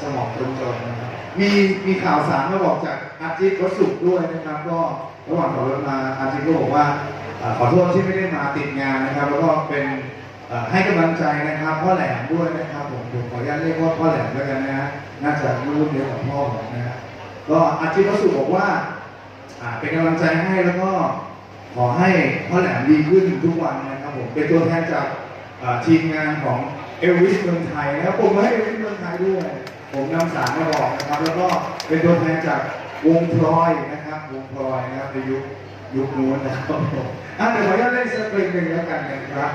สมองตรงจนนะครับมีมีข่าวสารมาบอกจากอาจิตวัสุขด้วยนะครับ ก็ระหว่างขับรถมาอาจิตก็บอกว่าเอ่อขอโทษที่ไม่ได้มาติดงานนะครับ แล้วก็เป็นเอ่อให้กำลังใจนะครับพ่อแหลมด้วยนะครับผมผมขออนุญาตเรียกว่าพ่อแหลมแล้วกันนะฮะน่าจะรุ่นเดียวกับพ่อผมนะฮะก็อาจิตวัสุขบอกว่าอ่า เป็นกำลังใจให้แล้วก็ ขอให้พ่อแหลมดีขึ้นทุกวันนะครับผมเป็นตัวแทนจากอ่าทีมงานของเอลวิสเมืองไทยนะครับผมให้เอลวิสเมืองไทยด้วย ผมนำสารมาบอกนะครับ แล้วก็เป็นตัวแทนจากวงพลอยนะครับ วงพลอยนะครับในยุคยุคนู้นนะครับผมอะเดี๋ยวขออนุญาตเล่นสักเพลงหนึ่งแล้วกันนะครับ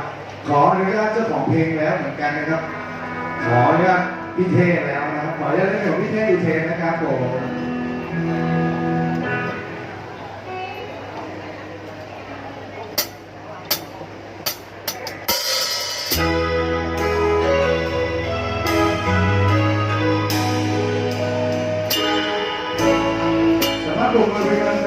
ขออนุญาตเจ้าของเพลงแล้วเหมือนกันนะครับ ขออนุญาตพี่เท่แล้วนะครับ ขออนุญาตเล่นของพี่เท่อุเทนนะครับผม สา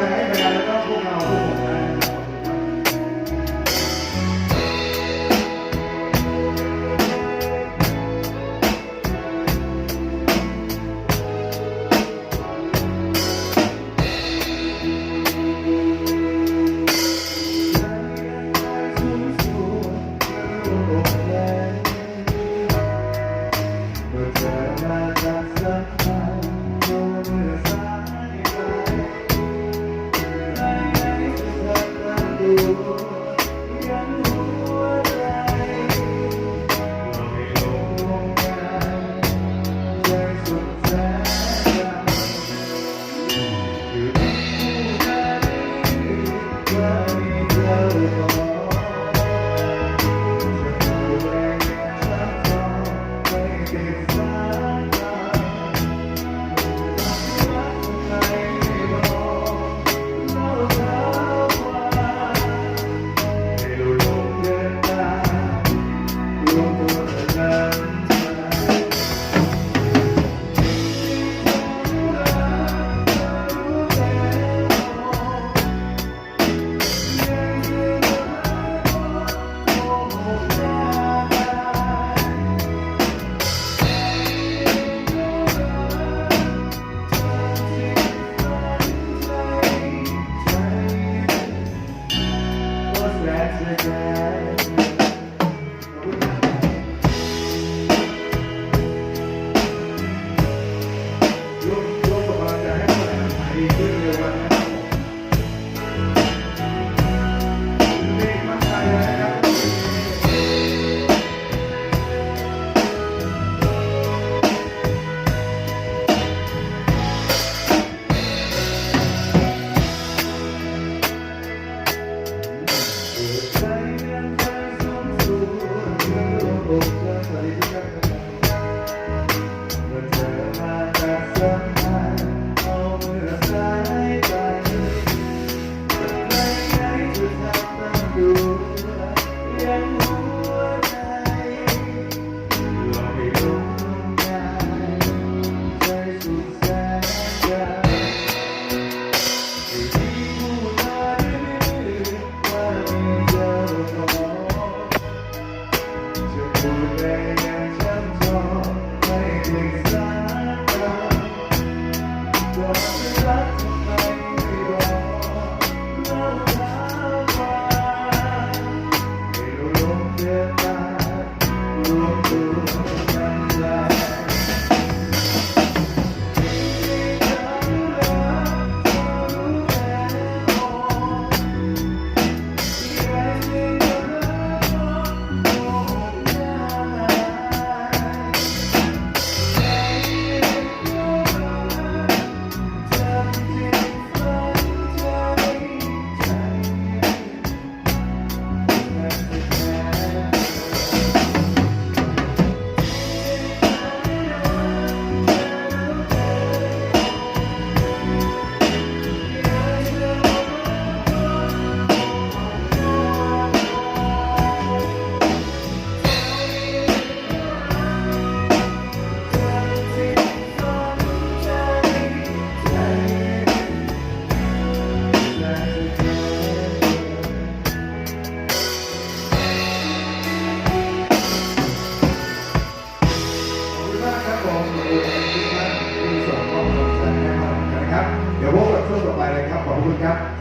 ครับ ขอบคุณครับ